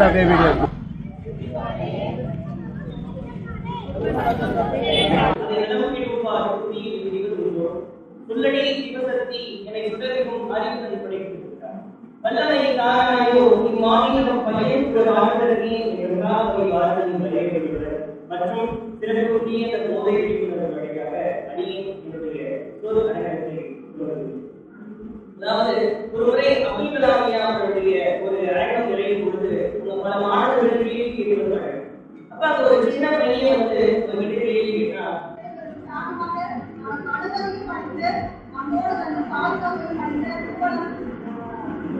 అదే వీడియో உள்ளடை விவசத்தை என உடலிலும் அறிவு அடிப்படையில் படைத்திருக்கிறார் வல்லமை காரணாயோ இம்மாநிலம் பயன் ஒரு ஆண்டனே என்றால் வாழ்க்கையின் விளைவிக்கிறது மற்றும் சிறப்புரிய இந்த போதை வழியாக அடியின் என்னுடைய சொல் அடையாளத்தை அதாவது ஒரு முறை அப்துல் கலாம் ஐயா அவருடைய ஒரு அரங்கம் நிறையும் பொழுது அங்க பல மாணவர்கள் கேள்வி கேட்டு வந்தாங்க அப்ப அங்க ஒரு சின்ன பையன் வந்து ஒரு கிட்ட கேள்வி கேட்டான் ரெண்டு ஒரே ஒரு திருக்குறள்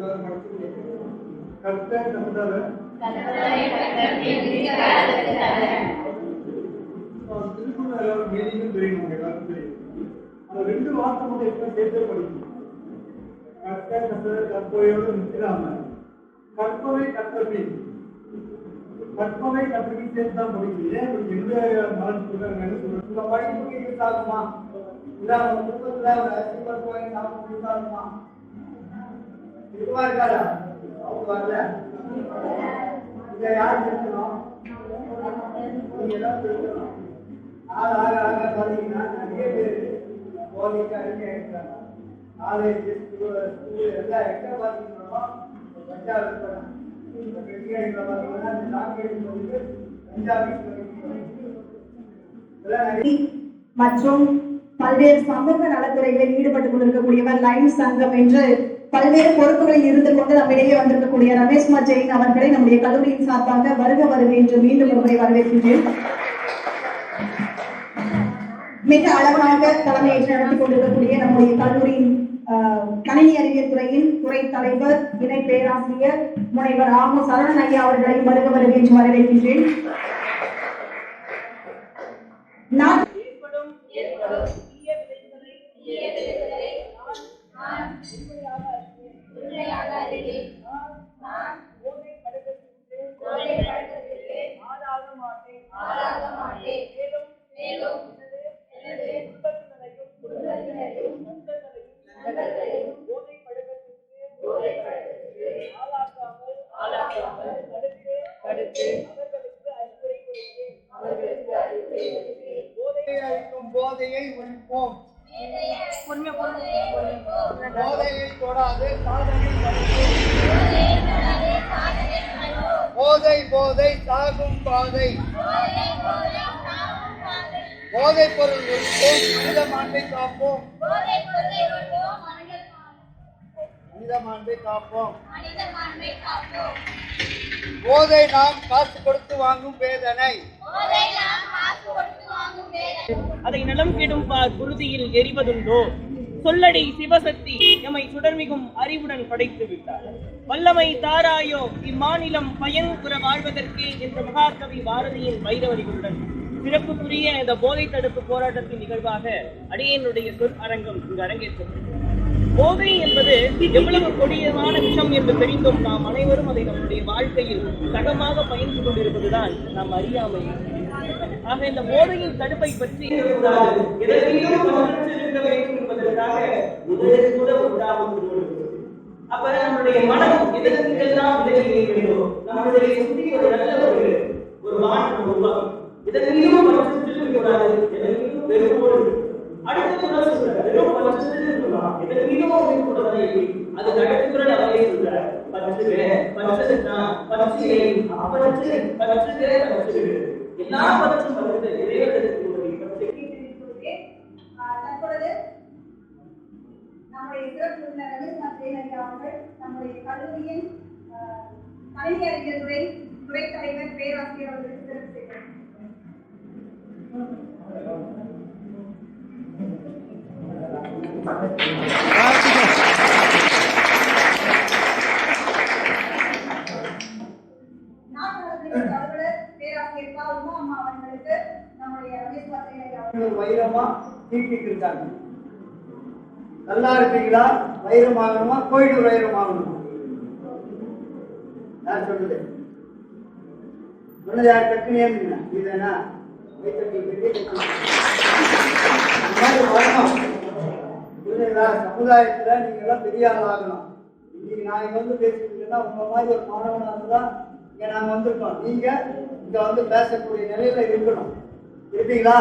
ஏதாவது மட்டும் கற்க திருக்குறள் எல்லாரும் மீனிங்கும் தெரியும் தெரியும் அந்த ரெண்டு வார்த்தை மட்டும் எப்ப சேர்த்தே படிக்கணும் கற்க கர்த்தர் கற்பவையோடு நிற்கிறாம கற்பவை கற்பவை சேர்த்து தான் படிக்கணும் ஏன் இப்படி எந்த மரம் சொல்றாங்க என்ன படிப்புக்கு யூஸ் ஆகுமா சாப்பிட்டு யூஸ் ஆகுமா இதுவா இருக்காரா? அவங்க வரல? இத யார் பேசணும் நீங்க எல்லாம் ஆள் ஆக ஆக நிறைய பேர் காலேஜ் ஸ்கூல் ஸ்கூல் எல்லாம் இருப்பாங்க மற்றும் பல்வேறு சமூக நலத்துறைகளில் ஈடுபட்டுக் கொண்டிருக்கக்கூடியவர் லைன் சங்கம் என்று பல்வேறு பொறுப்புகளில் இருந்து கொண்டு நம்மிடையே வந்திருக்கக்கூடிய ரமேஷ் ஜெயின் அவர்களை நம்முடைய கல்லூரியின் சார்பாக வருக வருக என்று மீண்டும் ஒருமுறை வரவேற்கின்றேன். மிக அழகாக தலைமையேற்று நடத்தி கொண்டிருக்கக்கூடிய நம்முடைய கல்லூரியின் ஆஹ், கணினி அறிவியல் துறையின் துறை தலைவர் இணை பேராசிரியர் முனைவர் ஆமு சரவணன் ஐயா அவர்களை வருக வருக என்று வரவேற்கின்றேன். நான் போதையை ஒழிப்போம். போதையை தொடாது. போதை போதை சாகும் பாதை. போதை பொருள் ஒழிப்போம் மனித மாண்பை காப்போம். மனித மாண்பை காப்போம். போதை நாம் காசு கொடுத்து வாங்கும் வேதனை. அதை நலம் கெடும் பார் குருதியில் எரிவதுண்டோ? சொல்லடி சிவசக்தி எமை சுடர்மிகும் அறிவுடன் படைத்து விட்டார். வல்லமை தாராயோ இம்மாநிலம் பயங்குற வாழ்வதற்கே என்ற மகாகவி பாரதியின் வைரவரிகளுடன் சிறப்புக்குரிய இந்த போதை தடுப்பு போராட்டத்தின் நிகழ்வாக அடியனுடைய சொல் அரங்கம் இங்கு அரங்கேற்றது போதை என்பது எவ்வளவு கொடியமான விஷம் என்று தெரிந்தும் நாம் அனைவரும் அதை நம்முடைய வாழ்க்கையில் சகமாக பயந்து கொண்டிருப்பதுதான் நாம் அறியாமை ஆக இந்த போதையின் தடுப்பை பற்றி கூட அப்ப நம்முடைய மனம் இதற்கெல்லாம் விலகி இருக்கிறதோ நம்மளுடைய சுற்றி ஒரு நல்ல ஒரு ஒரு மாற்றம் உருவாகும். இதற்கையும் பட்சத்தில் இருக்கக்கூடாது வெறுப்போடு அடுத்த சொல்றாரு? வெறும் பட்சத்தில் இருக்கலாம் இதற்கையும் இருக்கக்கூடாது அது அடுத்த அவரே சொல்றார். பற்றுக பற்றுனா பற்றுகை அப்பற்று பற்றுக எல்லா பற்றும் பற்று இறைவனுக்கு ஒரு தற்பொழுது நம்முடைய சிறப்பு ரமேஷ் அவர்கள் நம்முடைய கல்லூரியின் ஆஹ், துறை துறை தலைவர் பேராசிரியர் அவர்களுக்கு சிறப்பு கேட்பாலும் வைரமா தீட்டிட்டு இருக்காங்க நல்லா இருக்கீங்களா வைரம் ஆகணுமா கோயில் வைரம் ஆகணுமா நான் சொல்லுது சொன்னது யார்? டக்குனே இதுதானா சமுதாயத்துல நீங்க எல்லாம் பெரிய ஆகலாம் இன்னைக்கு நான் வந்து பேசிட்டு உங்க மாதிரி ஒரு மாணவனா இருந்தா இங்க நாங்க வந்திருக்கோம். நீங்க இங்க வந்து பேசக்கூடிய நிலையில இருக்கணும். இருப்பீங்களா